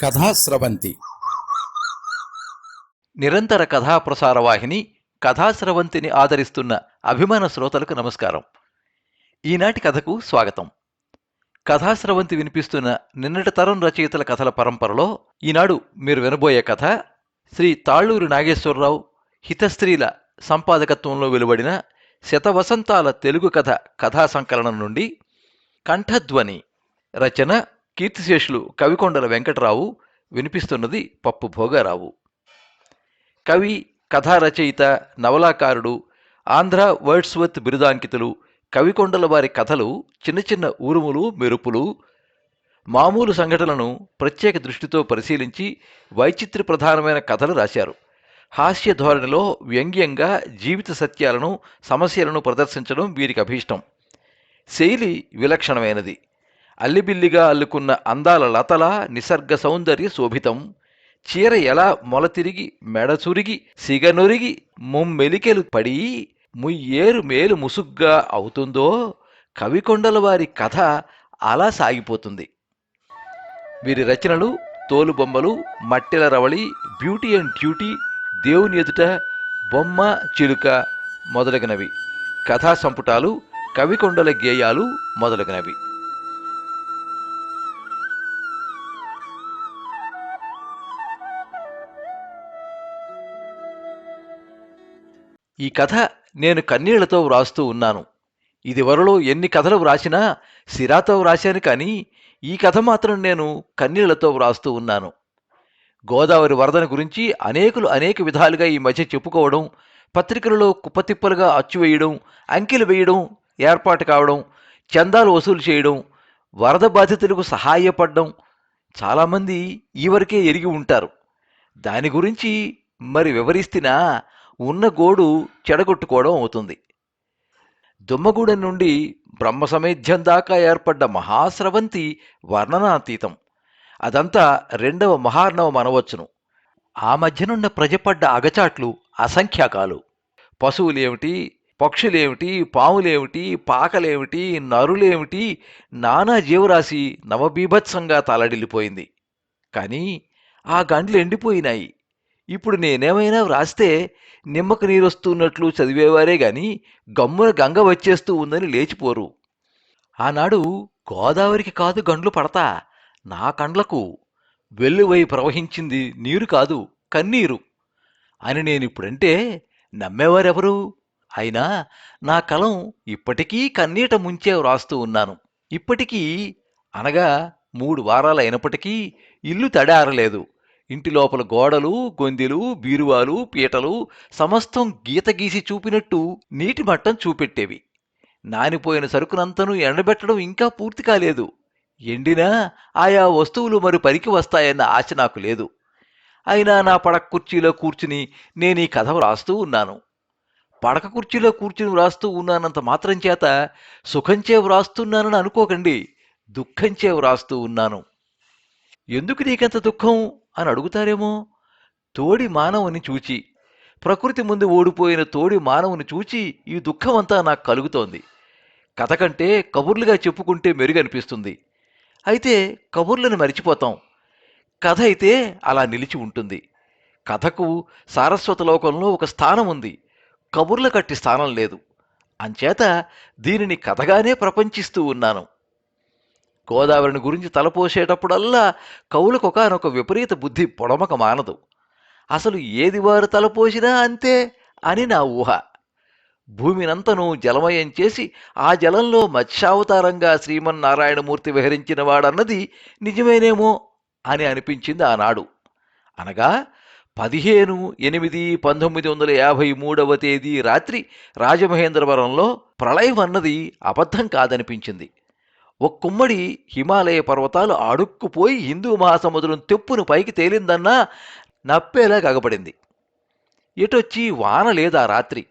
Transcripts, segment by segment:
కథాస్రవంతి నిరంతర కథా ప్రసార వాహిని కథాస్రవంతిని ఆదరిస్తున్న అభిమాన శ్రోతలకు నమస్కారం. ఈనాటి కథకు స్వాగతం. కథాస్రవంతి వినిపిస్తున్న నిన్నటి తరం రచయితల కథల పరంపరలో ఈనాడు మీరు వినబోయే కథ శ్రీ తాళ్ళూరి నాగేశ్వరరావు హితస్త్రీల సంపాదకత్వంలో వెలువడిన శతవసంతాల తెలుగు కథ కథా సంకలనం నుండి కంఠధ్వని రచన కీర్తిశేషులు కవికొండల వెంకటరావు వినిపిస్తున్నది పప్పు భోగారావు. కవి కథారచయిత నవలాకారుడు ఆంధ్ర వర్డ్స్వర్త్ బిరుదాంకితులు కవికొండల వారి కథలు చిన్న చిన్న ఊరుములు మెరుపులు మామూలు సంఘటనలను ప్రత్యేక దృష్టితో పరిశీలించి వైచిత్ర ప్రధానమైన కథలు రాశారు. హాస్య ధోరణిలో వ్యంగ్యంగా జీవిత సత్యాలను సమస్యలను ప్రదర్శించడం వీరికి అభీష్టం. శైలి విలక్షణమైనది. అల్లిబిల్లిగా అల్లుకున్న అందాల లతల నిసర్గ సౌందర్య శోభితం. చీర ఎలా మొలతిరిగి మెడచురిగి సిగనొరిగి ముమ్మెలికెలు పడి ముయ్యేరు మేలు ముసుగ్గా అవుతుందో కవికొండల వారి కథ అలా సాగిపోతుంది. వీరి రచనలు తోలుబొమ్మలు మట్టెల రవళి బ్యూటీ అండ్ డ్యూటీ దేవుని ఎదుట బొమ్మ చిలుక మొదలగునవి. కథా సంపుటాలు కవికొండల గేయాలు మొదలగునవి. ఈ కథ నేను కన్నీళ్ళతో వ్రాస్తూ ఉన్నాను. ఇదివరలో ఎన్ని కథలు వ్రాసినా సిరాతో వ్రాశాను కానీ ఈ కథ మాత్రం నేను కన్నీళ్ళతో వ్రాస్తూ ఉన్నాను. గోదావరి వరదన గురించి అనేకులు అనేక విధాలుగా ఈ మధ్య చెప్పుకోవడం పత్రికలలో కుప్పతిప్పలుగా అచ్చువేయడం అంకెలు వేయడం ఏర్పాటు కావడం చందాలు వసూలు చేయడం వరద బాధితులకు సహాయపడడం చాలామంది ఈ వరకే ఎరిగి ఉంటారు. దాని గురించి మరి వివరిస్తున్నా ఉన్న గోడు చెడగొట్టుకోవడం అవుతుంది. దుమ్మగూడెం నుండి బ్రహ్మసమేధ్యం దాకా ఏర్పడ్డ మహాస్రవంతి వర్ణనాతీతం. అదంతా రెండవ మహార్ణవం అనవచ్చును. ఆ మధ్యనున్న ప్రజపడ్డ అగచాట్లు అసంఖ్యాకాలు. పశువులేమిటి పక్షులేమిటి పాములేమిటి పాకలేమిటి నరులేమిటి నానా జీవరాశి నవబీభత్సంగా తలడిల్లిపోయింది. కానీ ఆ గండ్లు ఎండిపోయినాయి. ఇప్పుడు నేనేమైనా వ్రాస్తే నిమ్మకు నీరొస్తున్నట్లు చదివేవారే గాని గమ్మున గంగ వచ్చేస్తూ ఉందని లేచిపోరు. ఆనాడు గోదావరికి కాదు గండ్లు పడతా నా కండ్లకు వెల్లువై ప్రవహించింది నీరు కాదు కన్నీరు. అని నేనిప్పుడంటే నమ్మేవారెవరు? అయినా నా కలం ఇప్పటికీ కన్నీట ముంచే వ్రాస్తూ ఉన్నాను. ఇప్పటికీ అనగా మూడు వారాలైనప్పటికీ ఇల్లు తడారలేదు. ఇంటి లోపల గోడలు గొందెలు బీరువాలు పీటలు సమస్తం గీత గీసి చూపినట్టు నీటి మట్టం చూపెట్టేవి. నానిపోయిన సరుకునంతను ఎండబెట్టడం ఇంకా పూర్తి కాలేదు. ఎండినా ఆయా వస్తువులు మరి పరికి వస్తాయన్న ఆశ నాకు లేదు. అయినా నా పడక కుర్చీలో కూర్చుని నేను ఈ కథ వ్రాస్తూ ఉన్నాను. పడక కుర్చీలో కూర్చుని వ్రాస్తూ ఉన్నానంత మాత్రం చేత సుఖంచే వ్రాస్తున్నానని అనుకోకండి. దుఃఖంచే వ్రాస్తూ ఉన్నాను. ఎందుకు నీకెంత దుఃఖం? అని అడుగుతారేమో? తోడి మానవుని చూచి ప్రకృతి ముందు ఓడిపోయిన తోడి మానవుని చూచి ఈ దుఃఖమంతా నాకు కలుగుతోంది. కథ కంటే కబుర్లుగా చెప్పుకుంటే మెరుగనిపిస్తుంది. అయితే కబుర్లను మరిచిపోతాం. కథ అయితే అలా నిలిచి ఉంటుంది. కథకు సారస్వత లోకంలో ఒక స్థానం ఉంది. కబుర్ల కట్టి స్థానం లేదు. అంచేత దీనిని కథగానే ప్రపంచిస్తూ ఉన్నాను. గోదావరిని గురించి తలపోసేటప్పుడల్లా కవులకు ఒకనొక విపరీత బుద్ధి పొడమక మానదు. అసలు ఏది వారు తలపోసినా అంతే అని నా ఊహ. భూమినంతను జలమయం చేసి ఆ జలంలో మత్స్యావతారంగా శ్రీమన్నారాయణమూర్తి విహరించిన వాడన్నది నిజమేనేమో అని అనిపించింది ఆనాడు. అనగా పదిహేను ఎనిమిది పంతొమ్మిది వందల యాభై మూడవ తేదీ రాత్రి రాజమహేంద్రవరంలో ప్రళయం అన్నది అబద్ధం కాదనిపించింది. ఒక కుమ్మడి హిమాలయ పర్వతాలు అడుక్కుపోయి హిందూ మహాసముద్రం తెప్పును పైకి తేలిందన్నా నప్పేలా గగబడింది ఎటొచ్చి వాన లేదా రాత్రి?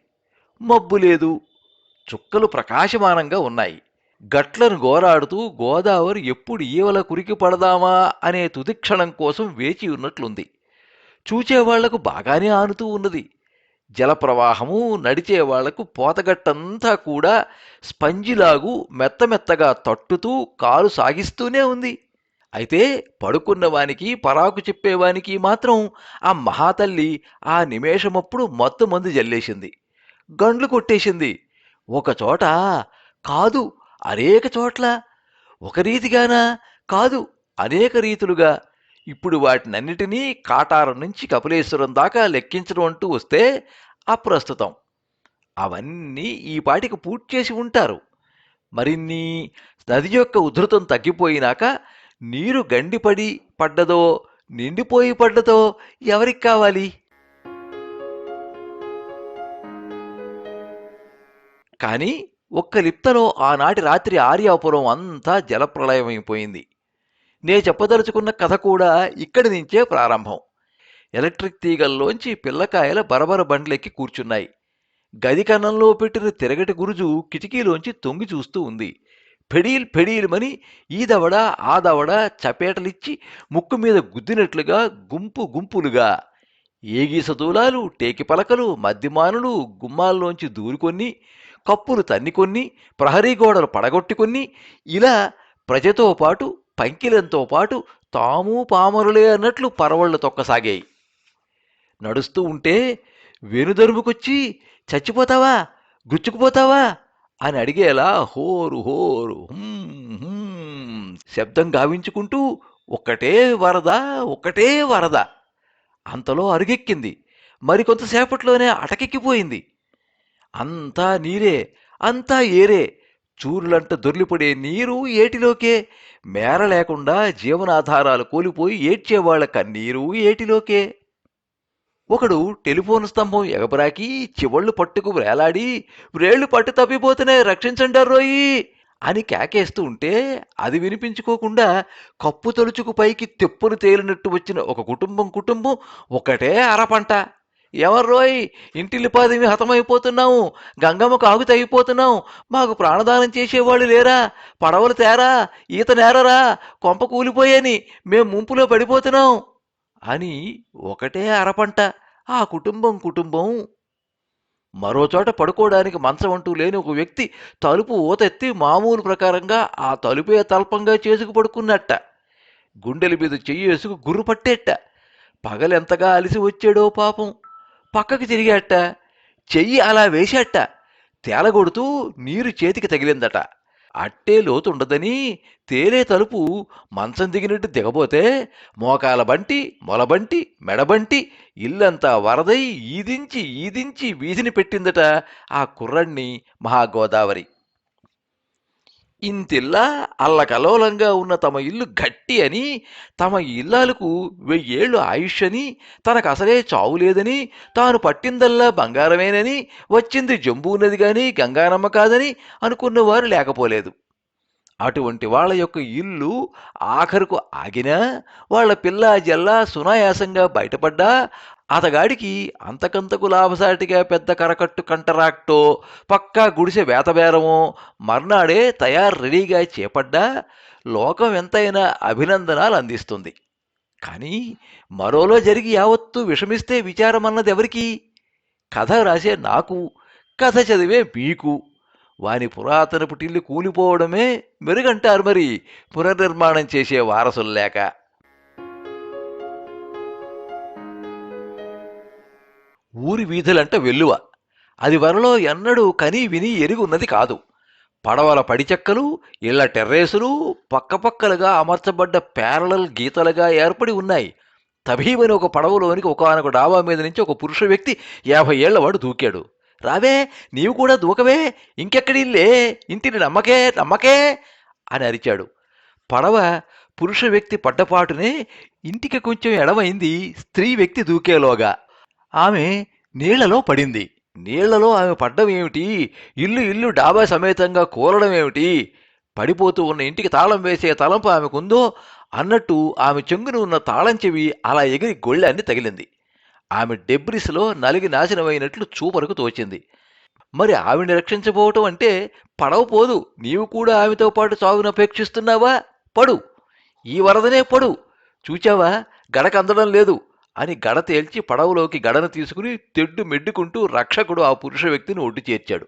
మబ్బు లేదు. చుక్కలు ప్రకాశమానంగా ఉన్నాయి. గట్లను గోరాడుతూ గోదావరి ఎప్పుడు ఈవల కురికి పడదామా అనే తుదిక్షణం కోసం వేచి ఉన్నట్లుంది. చూచేవాళ్ళకు బాగానే ఆనుతూ ఉన్నది. జలప్రవాహము నడిచేవాళ్ళకు పోతగట్టంతా కూడా స్పంజిలాగు మెత్తమెత్తగా తట్టుతూ కాలు సాగిస్తూనే ఉంది. అయితే పడుకున్నవానికి పరాకు చెప్పేవానికి మాత్రం ఆ మహాతల్లి ఆ నిమేషమప్పుడు మత్తు మందు జల్లేసింది. గండ్లు కొట్టేసింది. ఒకచోట కాదు అనేక చోట్ల. ఒక రీతిగానా కాదు అనేక రీతులుగా ఇప్పుడు వాటినన్నిటినీ కాటారం నుంచి కపిలేశ్వరం దాకా లెక్కించడం అంటూ వస్తే అప్రస్తుతం. అవన్నీ ఈ పాటికి పూర్తి చేసి ఉంటారు. మరిన్ని నది యొక్క ఉధృతం తగ్గిపోయినాక నీరు గండిపడి పడ్డదో నిండిపోయి పడ్డదో ఎవరికి కావాలి? కానీ ఒక్క లిప్తలో ఆనాటి రాత్రి ఆర్యాపురం అంతా జలప్రళయమైపోయింది నే చెప్పదలుచుకున్న కథ కూడా ఇక్కడి నుంచే ప్రారంభం. ఎలక్ట్రిక్ తీగల్లోంచి పిల్లకాయల బరబర బండ్లెక్కి కూర్చున్నాయి. గది కన్నంలో పెట్టిన తిరగటి గురుజు కిటికీలోంచి తొంగి చూస్తూ ఉంది. ఫెడీల్ ఫెడీల్మని ఈ దవడ ఆ దవడ చపేటలిచ్చి ముక్కు మీద గుద్దినట్లుగా గుంపు గుంపులుగా. ఏగి సదూలాలు టేకి పలకలు మద్యమానులు గుమ్మాల్లోంచి దూరుకొని కప్పులు తన్నికొన్ని ప్రహరీ గోడలు పడగొట్టుకొని ఇలా ప్రజతో పాటు పంకిలంతో పాటు తాము పామరులే అన్నట్లు పరవళ్ళు తొక్కసాగాయి. నడుస్తూ ఉంటే వెనుదరుముకొచ్చి చచ్చిపోతావా? గుచ్చుకుపోతావా? అని అడిగేలా హోరు హోరు శబ్దం గావించుకుంటూ ఒక్కటే వరద ఒక్కటే వరద. అంతలో అరుగెక్కింది. మరికొంతసేపట్లోనే అటకెక్కిపోయింది. అంతా నీరే అంతా ఏరే చూరులంట దొర్లిపడే నీరు ఏటిలోకే? మేర లేకుండా జీవనాధారాలు కూలిపోయి ఏడ్చేవాళ్ళ కన్నీరు ఏటిలోకే? ఒకడు టెలిఫోన్ స్తంభం ఎగబరాకి చివళ్ళు పట్టుకు వేలాడి వ్రేళ్ళు పట్టు తప్పిపోతున్నాయి రక్షించండి రోయి అని కేకేస్తూ ఉంటే అది వినిపించుకోకుండా కప్పు తొలుచుకు పైకి తెప్పును తేలినట్టు వచ్చిన ఒక కుటుంబం కుటుంబం ఒకటే అరపంట. ఎవర్రోయ్? ఇంటిల్లిపాదిమి హతమైపోతున్నాము గంగమ్మకు ఆగుతి అయిపోతున్నాం మాకు ప్రాణదానం చేసేవాళ్ళు లేరా? పడవలు తేరా? ఈత నేరరా? కొంప కూలిపోయాని. మేం ముంపులో పడిపోతున్నాం. అని ఒకటే అరపంట. ఆ కుటుంబం కుటుంబం. మరోచోట పడుకోవడానికి మంచం అంటూ లేని ఒక వ్యక్తి తలుపు ఊతెత్తి మామూలు ప్రకారంగా ఆ తలుపే తల్పంగా చేసుకు పడుకున్నట్ట. గుండెల మీద చెయ్యేసుకు గుర్రు పట్టేట పగలెంతగా అలిసి వచ్చాడో పాపం. పక్కకి తిరిగాట. చెయ్యి అలా వేశాట తేలగొడుతూ నీరు చేతికి తగిలిందట. అట్టే లోతుండదని తేలే తలుపు మంచం దిగినట్టు దిగబోతే మోకాల బంటి మొలబంటి మెడబంటి ఇల్లంతా వరదై ఈదించి ఈదించి వీధిని పెట్టిందట ఆ కుర్రణ్ణి మహాగోదావరి. ఇంతిల్లా అల్లకలోలంగా ఉన్న తమ ఇల్లు గట్టి అని తమ ఇల్లాలకు వెయ్యేళ్ళు ఆయుష్ అని తనకు అసలే చావు లేదని తాను పట్టిందల్లా బంగారమేనని వచ్చింది జంబూ నది గాని గంగానమ్మ కాదని అనుకున్నవారు లేకపోలేదు. అటువంటి వాళ్ళ యొక్క ఇల్లు ఆఖరుకు ఆగినా వాళ్ళ పిల్ల జల్లా సునాయాసంగా బయటపడ్డా అతగాడికి అంతకంతకు లాభసాటిగా పెద్ద కరకట్టు కంటరాక్టో పక్కా గుడిసె వేతబేరమో మర్నాడే తయారు రెడీగా చేపడ్డా లోకం ఎంతైనా అభినందనాలు అందిస్తుంది. కానీ మరోలో జరిగి యావత్తూ విషమిస్తే విచారమన్నది ఎవరికి? కథ రాసే నాకు కథ చదివే మీకు. వాని పురాతనపు టిల్లు కూలిపోవడమే మెరుగంటారు మరి పునర్నిర్మాణం చేసే వారసులు లేక. ఊరి వీధులంట వెల్లువ. అది వరలో ఎన్నడూ కని విని ఎరుగున్నది కాదు. పడవల పడిచెక్కలు ఇళ్ళ టెర్రేసులు పక్కపక్కలుగా అమర్చబడ్డ ప్యారలల్ గీతలుగా ఏర్పడి ఉన్నాయి. తభీమని ఒక పడవలోనికి ఒకనొక డాబా మీద నుంచి ఒక పురుష వ్యక్తి యాభై ఏళ్ళ వాడు దూకాడు. రావే నీవు కూడా దూకవే ఇంకెక్కడిల్లే ఇంటిని నమ్మకే నమ్మకే అని అరిచాడు. పడవ పురుష వ్యక్తి పడ్డపాటునే ఇంటికి కొంచెం ఎడమైంది స్త్రీ వ్యక్తి దూకేలోగా. ఆమె నీళ్ళలో పడింది. నీళ్ళలో ఆమె పడ్డం ఏమిటి? ఇల్లు ఇల్లు డాబా సమేతంగా కూలడం ఏమిటి? పడిపోతూ ఉన్న ఇంటికి తాళం వేసే తలంపు ఆమెకుందో? అన్నట్టు ఆమె చెంగున ఉన్న తాళం చెవి అలా ఎగిరి గొళ్ళాన్ని తగిలింది. ఆమె డెబ్రిస్లో నలిగి నాశనమైనట్లు చూపరకు తోచింది. మరి ఆమెని రక్షించబోవటం అంటే పడవ పోదు. నీవు కూడా ఆమెతో పాటు చావును అపేక్షిస్తున్నావా? పడు. ఈ వరదనే పడు. చూచావా? గడక అందడం లేదు. అని గడ తేల్చి పడవలోకి గడను తీసుకుని తెడ్డు మెడ్డుకుంటూ రక్షకుడు ఆ పురుష వ్యక్తిని ఒడ్డు చేర్చాడు.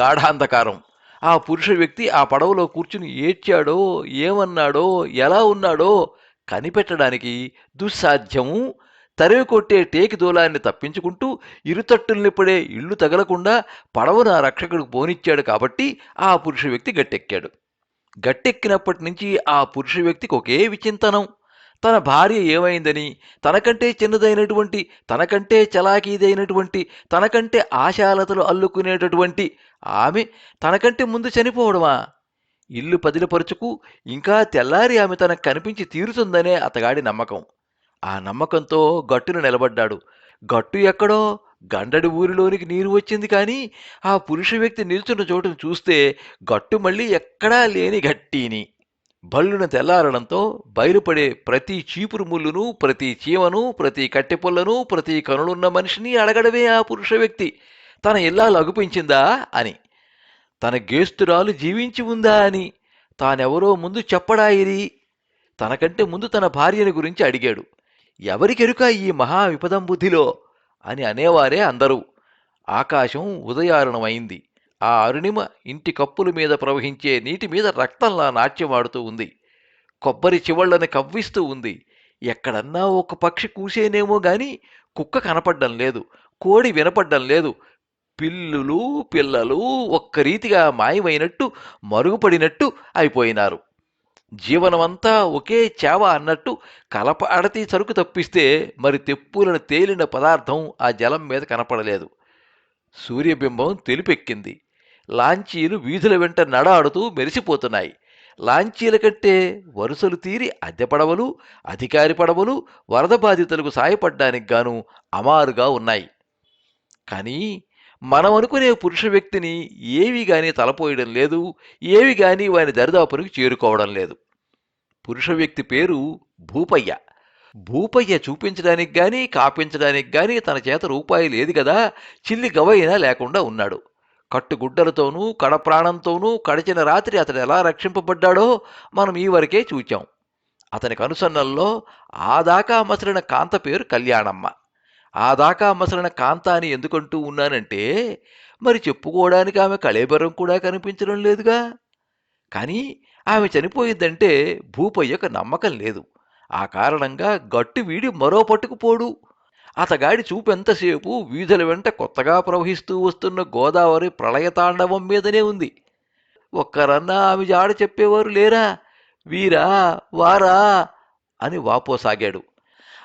గాఢాంధకారం. ఆ పురుష వ్యక్తి ఆ పడవలో కూర్చుని ఏడ్చాడో ఏమన్నాడో ఎలా ఉన్నాడో కనిపెట్టడానికి దుస్సాధ్యము. తరివి కొట్టే టేకి దూలాన్ని తప్పించుకుంటూ ఇరుతట్టుల్ని పడే ఇళ్ళు తగలకుండా పడవను ఆ రక్షకుడికి పోనిచ్చాడు కాబట్టి ఆ పురుష వ్యక్తి గట్టెక్కాడు. గట్టెక్కినప్పటి నుంచి ఆ పురుష వ్యక్తికి ఒకే విచింతనం. తన భార్య ఏమైందని తనకంటే చిన్నదైనటువంటి తనకంటే చలాకీదైనటువంటి తనకంటే ఆశాలతలు అల్లుకునేటటువంటి ఆమె తనకంటే ముందు చనిపోవడమా? ఇల్లు పదిలపరుచుకు ఇంకా తెల్లారి ఆమె తనకు కనిపించి తీరుతుందనే అతగాడి నమ్మకం. ఆ నమ్మకంతో గట్టును నిలబడ్డాడు. గట్టు ఎక్కడో గండడి ఊరిలోనికి నీరు వచ్చింది కానీ ఆ పురుష వ్యక్తి నిల్చున్న చోటును చూస్తే గట్టు మళ్ళీ ఎక్కడా లేని గట్టిని. భళ్ళున తెల్లారడంతో బయలుపడే ప్రతి చీపురు ముళ్ళును ప్రతి చీమను ప్రతి కట్టెపుల్లను ప్రతి కనులున్న మనిషిని అడగడమే ఆ పురుష వ్యక్తి. తన ఇల్లాలు అగుపించిందా అని. తన గేస్తురాలు జీవించి ఉందా అని. తానెవరో ముందు చెప్పడాయిరి. తనకంటే ముందు తన భార్యని గురించి అడిగాడు. ఎవరికెరుక ఈ మహా విపదం బుద్ధిలో అని అనేవారే అందరూ. ఆకాశం ఉదయారణమైంది. ఆ అరుణిమ ఇంటి కప్పుల మీద ప్రవహించే నీటి మీద రక్తంలా నాట్యమాడుతూ ఉంది. కొబ్బరి చివళ్ళని కవ్విస్తూ ఉంది. ఎక్కడన్నా ఒక పక్షి కూసేనేమో గాని కుక్క కనపడ్డం లేదు కోడి వినపడ్డం లేదు. పిల్లులు పిల్లలు ఒక్క రీతిగా మాయమైనట్టు మరుగుపడినట్టు అయిపోయినారు. జీవనమంతా ఒకే చేవ అన్నట్టు కలప అడతి సరుకు తప్పిస్తే మరి తెప్పులను తేలిన పదార్థం ఆ జలం మీద కనపడలేదు. సూర్యబింబం తెలిపెక్కింది. లాంచీలు వీధుల వెంట నడాడుతూ మెరిసిపోతున్నాయి. లాంచీల కంటే వరుసలు తీరి అద్దె పడవలు అధికారి పడవలు వరద బాధితులకు సాయపడ్డానికి గాను అమారుగా ఉన్నాయి. కానీ మనం అనుకునే పురుష వ్యక్తిని ఏవి గాని తలపోయడం లేదు ఏవి గాని వాని దరిదాపునికి చేరుకోవడం లేదు. పురుష వ్యక్తి పేరు భూపయ్య. భూపయ్య చూపించడానికి గాని కాపించడానికి గాని తన చేత రూపాయి లేదు కదా చిల్లి గవైనా లేకుండా ఉన్నాడు. కట్టుగుడ్డలతోనూ కడప్రాణంతోనూ కడిచిన రాత్రి అతడు ఎలా రక్షింపబడ్డాడో మనం ఈ వరకే చూచాం. అతని కనుసన్నల్లో ఆ దాకా మసలిన కాంత పేరు కళ్యాణమ్మ. ఆ దాకా మసలిన కాంత అని ఎందుకంటూ ఉన్నానంటే మరి చెప్పుకోవడానికి ఆమె కళేబరం కూడా కనిపించడం లేదుగా? కానీ ఆమె చనిపోయిందంటే భూపయ్యకు నమ్మకం లేదు. ఆ కారణంగా గట్టు వీడి మరో పట్టుకుపోడు అతగాడి చూపెంతసేపు వీధుల వెంట కొత్తగా ప్రవహిస్తూ వస్తున్న గోదావరి ప్రళయతాండవం మీదనే ఉంది. ఒక్కరన్నా ఆమె జాడ చెప్పేవారు లేరా? వీరా? వారా? అని వాపోసాగాడు.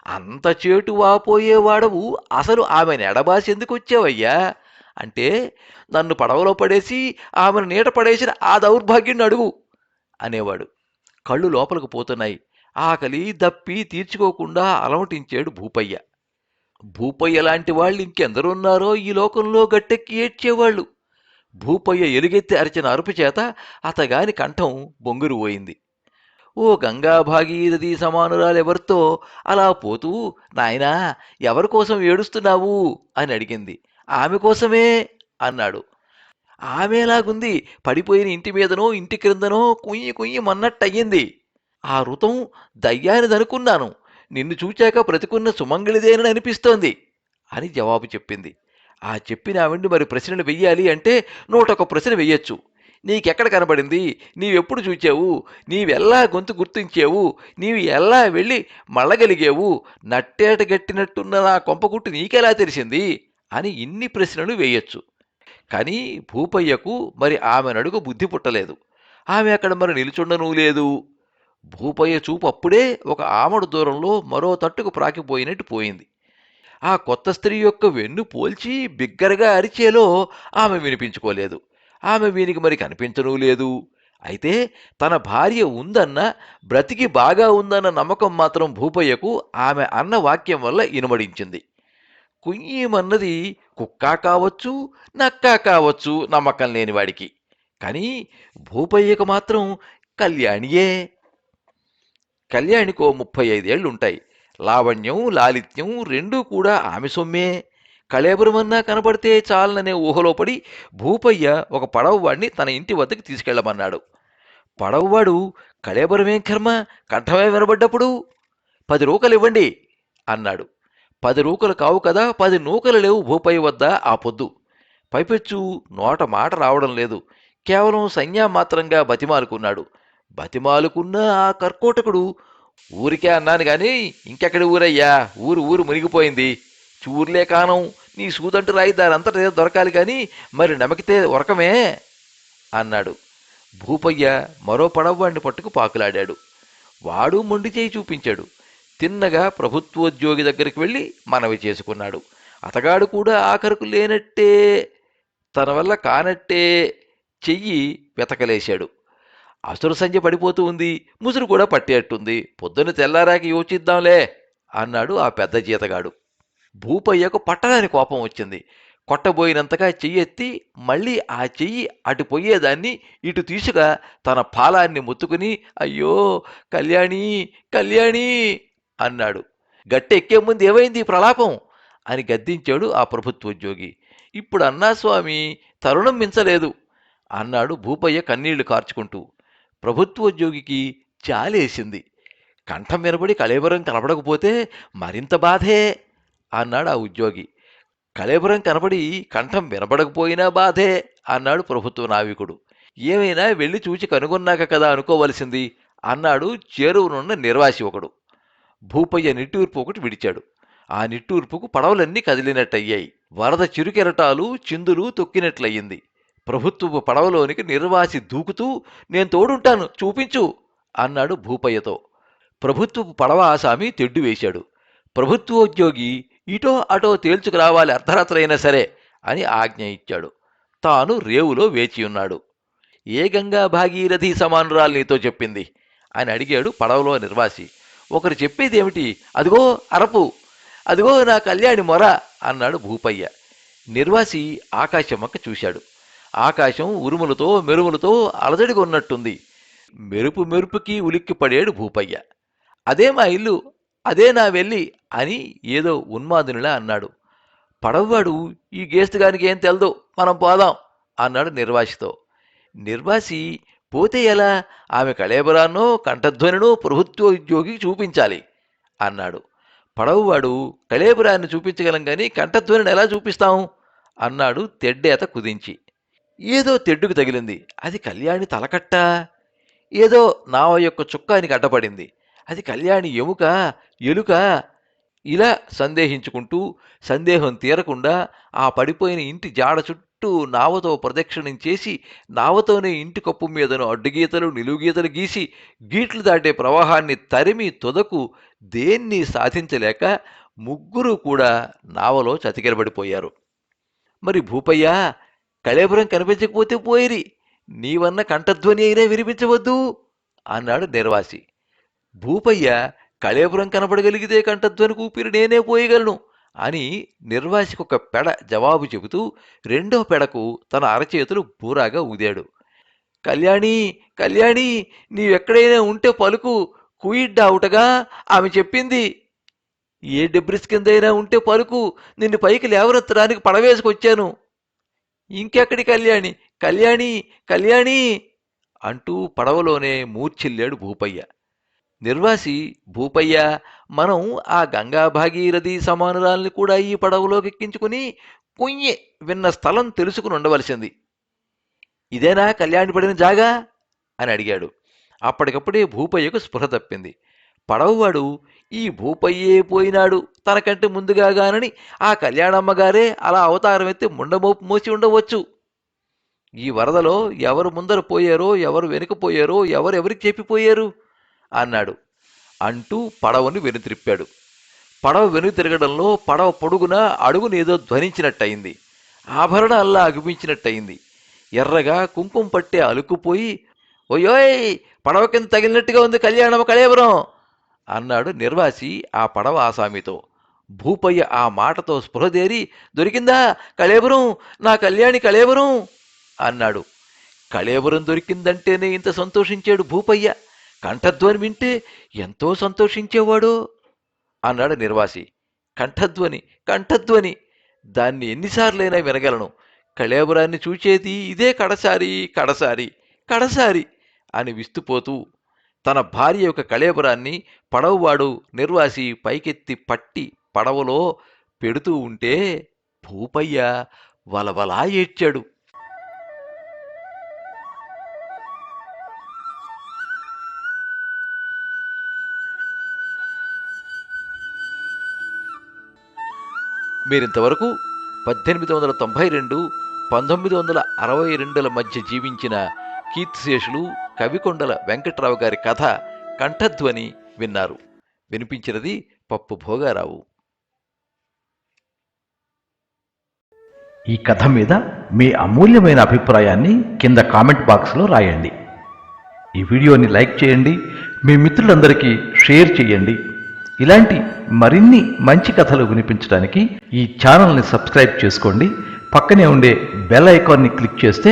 అంత చేటు వాపోయేవాడవు అసలు ఆమెను ఎడబాసి ఎందుకు వచ్చావయ్యా అంటే నన్ను పడవలో పడేసి ఆమెను నీట పడేసిన ఆ దౌర్భాగ్యుని అడుగు అనేవాడు. కళ్ళు లోపలికి పోతున్నాయి. ఆకలి దప్పి తీర్చుకోకుండా అలమటించాడు భూపయ్య. భూపయ్య లాంటి వాళ్ళు ఇంకెందరున్నారో ఈ లోకంలో గట్టెక్కి ఏడ్చేవాళ్ళు. భూపయ్య ఎలుగెత్తి అరిచిన అరుపుచేత అతగాని కంఠం బొంగురు పోయింది. ఓ గంగా భాగీరథి సమానురాలెవరితో అలా పోతూ నాయనా ఎవరి కోసం ఏడుస్తున్నావు? అని అడిగింది. ఆమె కోసమే అన్నాడు. ఆమెలాగుంది పడిపోయిన ఇంటి మీదనో ఇంటి క్రిందనో కుయ్యి కుయ్యి మన్నట్టయ్యింది ఆ రుతం దయ్యానిదనుకున్నాను. నిన్ను చూచాక బ్రతికున్న సుమంగళిదేనని అనిపిస్తోంది అని జవాబు చెప్పింది. ఆ చెప్పిన ఆవిడ్ని మరి ప్రశ్నలు వెయ్యాలి అంటే నూటొక ప్రశ్న వెయ్యొచ్చు నీకెక్కడ కనబడింది? నీవెప్పుడు చూచావు? నీవెల్లా గొంతు గుర్తించావు? నీవు ఎలా వెళ్ళి మళ్ళగలిగావు? నట్టేట గట్టినట్టున్న నా కొంపగుట్టు నీకెలా తెలిసింది? అని ఇన్ని ప్రశ్నలు వేయొచ్చు. కానీ భూపయ్యకు మరి ఆమె నడుగు బుద్ధి పుట్టలేదు. ఆమె అక్కడ మరి నిలుచుండనూ లేదు. భూపయ్య చూపు అప్పుడే ఒక ఆమడు దూరంలో మరో తట్టుకు ప్రాకిపోయినట్టు పోయింది. ఆ కొత్త స్త్రీ యొక్క వెన్ను పోల్చి బిగ్గరగా అరిచేలో ఆమె వినిపించుకోలేదు. ఆమె వీనికి మరి కనిపించనూ లేదు. అయితే తన భార్య ఉందన్న బ్రతికి బాగా ఉందన్న నమ్మకం మాత్రం భూపయ్యకు ఆమె అన్న వాక్యం వల్ల ఇనుమడించింది. కుయ్యమన్నది కుక్క కావచ్చు నక్క కావచ్చు నమ్మకం లేనివాడికి కానీ భూపయ్యకు మాత్రం కళ్యాణియే కళ్యాణికో ముప్పై ఐదేళ్ళుంటాయి లావణ్యం లాలిత్యం రెండూ కూడా ఆమె సొమ్మే. కళేబురమన్నా కనపడితే చాలననే ఊహలో పడి భూపయ్య ఒక పడవవాడిని తన ఇంటి వద్దకు తీసుకెళ్ళమన్నాడు. పడవవాడు కళేబురమేం కర్మ? కంఠమే వినబడ్డప్పుడు? పది రూకలు ఇవ్వండి అన్నాడు. పది రూకలు కావు కదా పది నూకలు లేవు భూపయ్య వద్ద ఆ పొద్దు. పైపెచ్చు నోట మాట రావడం లేదు. కేవలం సంజ్ఞామాత్రంగా బతిమాలుకున్నాడు. బతిమాలుకున్న ఆ కర్కోటకుడు. ఊరికే అన్నాను గాని ఇంకెక్కడ ఊరయ్యా? ఊరు ఊరు మునిగిపోయింది. చూర్లే కానం నీ సూదంటు రాయి దానంతట ఏదో దొరకాలి కానీ మరి నమకితే ఉరకమే అన్నాడు. భూపయ్య మరో పడవ్వాణ్ణి పట్టుకు పాకులాడాడు. వాడు మొండి చేయి చూపించాడు. తిన్నగా ప్రభుత్వోద్యోగి దగ్గరికి వెళ్ళి మనవి చేసుకున్నాడు. అతగాడు కూడా ఆఖరుకు లేనట్టే తన వల్ల కానట్టే చెయ్యి వెతకలేశాడు. అసురు సంధ్య పడిపోతూ ఉంది. ముసురు కూడా పట్టేట్టుంది. పొద్దున్న తెల్లారాకి యోచిద్దాంలే అన్నాడు ఆ పెద్ద జీతగాడు. భూపయ్యకు పట్టదాని కోపం వచ్చింది. కొట్టబోయినంతగా చెయ్యెత్తి మళ్ళీ ఆ చెయ్యి అటు పోయేదాన్ని ఇటు తీసుగా తన పాలాన్ని ముత్తుకుని అయ్యో కళ్యాణి కళ్యాణి అన్నాడు. గట్టెక్కే ముందు ఏమైంది ఈ ప్రలాపం? అని గద్దించాడు ఆ ప్రభుత్వోద్యోగి. ఇప్పుడు అన్నా స్వామి తరుణం మించలేదు అన్నాడు భూపయ్య కన్నీళ్ళు కార్చుకుంటూ. ప్రభుత్వోద్యోగికి చాలేసింది. కంఠం వినబడి కళేబరం కనబడకపోతే మరింత బాధే అన్నాడు ఆ ఉద్యోగి. కళేబరం కనబడి కంఠం వినబడకపోయినా బాధే అన్నాడు ప్రభుత్వ నావికుడు. ఏమైనా వెళ్ళి చూచి కనుగొన్నాక కదా అనుకోవలసింది అన్నాడు చేరువనున్న నిర్వాసి ఒకడు. భూపయ్య నిట్టూర్పు ఒకటి విడిచాడు. ఆ నిట్టూర్పుకు పడవలన్నీ కదిలినట్టయ్యాయి. వరద చిరుకెరటాలు చిందులు తొక్కినట్లయింది. ప్రభుత్వపు పడవలోనికి నిర్వాసి దూకుతూ నేను తోడుంటాను చూపించు అన్నాడు భూపయ్యతో. ప్రభుత్వపు పడవ ఆసామి తెడ్డు వేశాడు. ప్రభుత్వోద్యోగి ఇటో అటో తేల్చుకురావాలి అర్ధరాత్రైనా సరే అని ఆజ్ఞ ఇచ్చాడు. తాను రేవులో వేచి ఉన్నాడు. ఏ గంగా భాగీరథి సమానురాలు నీతో చెప్పింది? అని అడిగాడు పడవలో నిర్వాసి. ఒకరు చెప్పేదేమిటి? అదిగో అరపు అదిగో నా కళ్యాణి మొర అన్నాడు భూపయ్య. నిర్వాసి ఆకాశమక్క చూశాడు. ఆకాశం ఉరుములతో మెరుములతో అలజడిగా ఉన్నట్టుంది. మెరుపు మెరుపుకి ఉలిక్కిపడాడు భూపయ్య. అదే మా ఇల్లు అదే నా వెళ్ళి అని ఏదో ఉన్మాదునిలా అన్నాడు. పడవ్వాడు ఈ గేస్తుగానికి ఏం తెలదు మనం పోదాం అన్నాడు నిర్వాసితో. నిర్వాసి పోతే ఎలా? ఆమె కళేబరాన్నో కంఠధ్వనినో ప్రభుత్వ ఉద్యోగికి చూపించాలి అన్నాడు. పడవవాడు కళేబరాన్ని చూపించగలం కానీ కంఠధ్వనిని ఎలా చూపిస్తాం? అన్నాడు తెడ్డేత కుదించి. ఏదో తెడ్డుకు తగిలింది. అది కళ్యాణి తలకట్ట. ఏదో నావ యొక్క చుక్కానికి అడ్డపడింది. అది కళ్యాణి ఎముక ఎలుక ఇలా సందేహించుకుంటూ సందేహం తీరకుండా ఆ పడిపోయిన ఇంటి జాడ చుట్టూ నావతో ప్రదక్షిణం చేసి నావతోనే ఇంటి కప్పు మీదను అడ్డుగీతలు నిలువుగీతలు గీసి గీట్లు దాటే ప్రవాహాన్ని తరిమి తుదకు దేన్ని సాధించలేక ముగ్గురు కూడా నావలో చతికిలబడిపోయారు. మరి భూపయ్య కళేపురం కనిపించకపోతే పోయిరి. నీవన్న కంఠధ్వని అయినా వినిపించవద్దు అన్నాడు నిర్వాసి. భూపయ్య కళేపురం కనపడగలిగితే కంఠధ్వని కూపిరి నేనే పోయగలను అని నిర్వాసికి ఒక పెడ జవాబు చెబుతూ రెండో పెడకు తన అరచేతులు బూరాగా ఊదాడు. కళ్యాణి కళ్యాణి నీవెక్కడైనా ఉంటే పలుకు కుయిడ్డావుటగా ఆమె చెప్పింది. ఏ డెబ్రిస్ కిందైనా ఉంటే పలుకు నిన్ను పైకి లేవనెత్తడానికి పడవేసుకొచ్చాను. ఇంకెక్కడి కళ్యాణి? కళ్యాణి? కళ్యాణి? అంటూ పడవలోనే మూర్ఛిల్లాడు భూపయ్య. నిర్వాసి భూపయ్య మనం ఆ గంగా భాగీరథి సమానురాల్ని కూడా ఈ పడవలోకి ఎక్కించుకుని కుయ్యె విన్న స్థలం తెలుసుకుని ఉండవలసింది. ఇదేనా కళ్యాణి పడిన జాగా? అని అడిగాడు. అప్పటికప్పుడే భూపయ్యకు స్పృహ తప్పింది. పడవవాడు ఈ భూపయ్యే పోయినాడు తనకంటే ముందుగాగానని ఆ కళ్యాణమ్మగారే అలా అవతారం ఎత్తి ముండమోపు మోసి ఉండవచ్చు. ఈ వరదలో ఎవరు ముందర పోయారో ఎవరు వెనుకపోయారో ఎవరు ఎవరికి చెప్పిపోయారు? అన్నాడు. అంటూ పడవను వెనుతిరిప్పాడు పడవ వెనుక తిరగడంలో పడవ పొడుగున అడుగునేదో ధ్వనించినట్టయింది. ఆభరణ అల్లా అగుపించినట్టయింది. ఎర్రగా కుంకుమ పట్టే అలుక్కుపోయి ఓయోయ్ పడవ కింద తగిలినట్టుగా ఉంది కళ్యాణం కళేవరం అన్నాడు నిర్వాసి ఆ పడవ ఆసామితో భూపయ్య ఆ మాటతో స్పృహదేరి దొరికిందా కళేబరం? నా కళ్యాణి కళేబరం? అన్నాడు. కళేబురం దొరికిందంటేనే ఇంత సంతోషించాడు భూపయ్య. కంఠధ్వని వింటే ఎంతో సంతోషించేవాడు? అన్నాడు నిర్వాసి. కంఠధ్వని కంఠధ్వని! దాన్ని ఎన్నిసార్లైనా వినగలను. కళేబురాన్ని చూచేది ఇదే కడసారి కడసారి కడసారి అని విస్తుపోతూ తన భార్య యొక్క కళేబరాన్ని పడవవాడు నిర్వాసి పైకెత్తి పట్టి పడవలో పెడుతూ ఉంటే భూపయ్య వలవలా ఏడ్చాడు. మీరింతవరకు పద్దెనిమిది వందల తొంభై రెండు పంతొమ్మిది వందల అరవై రెండుల మధ్య జీవించిన కీర్తిశేషులు కవికొండల వెంకట్రావు గారి కథ కంఠధ్వని విన్నారు. వినిపించినది పప్పు భోగారావు. ఈ కథ మీద మీ అమూల్యమైన అభిప్రాయాన్ని కింద కామెంట్ బాక్స్లో రాయండి. ఈ వీడియోని లైక్ చేయండి మీ మిత్రులందరికీ షేర్ చేయండి. ఇలాంటి మరిన్ని మంచి కథలు వినిపించడానికి ఈ ఛానల్ని సబ్స్క్రైబ్ చేసుకోండి. పక్కనే ఉండే బెల్ ఐకాన్ని క్లిక్ చేస్తే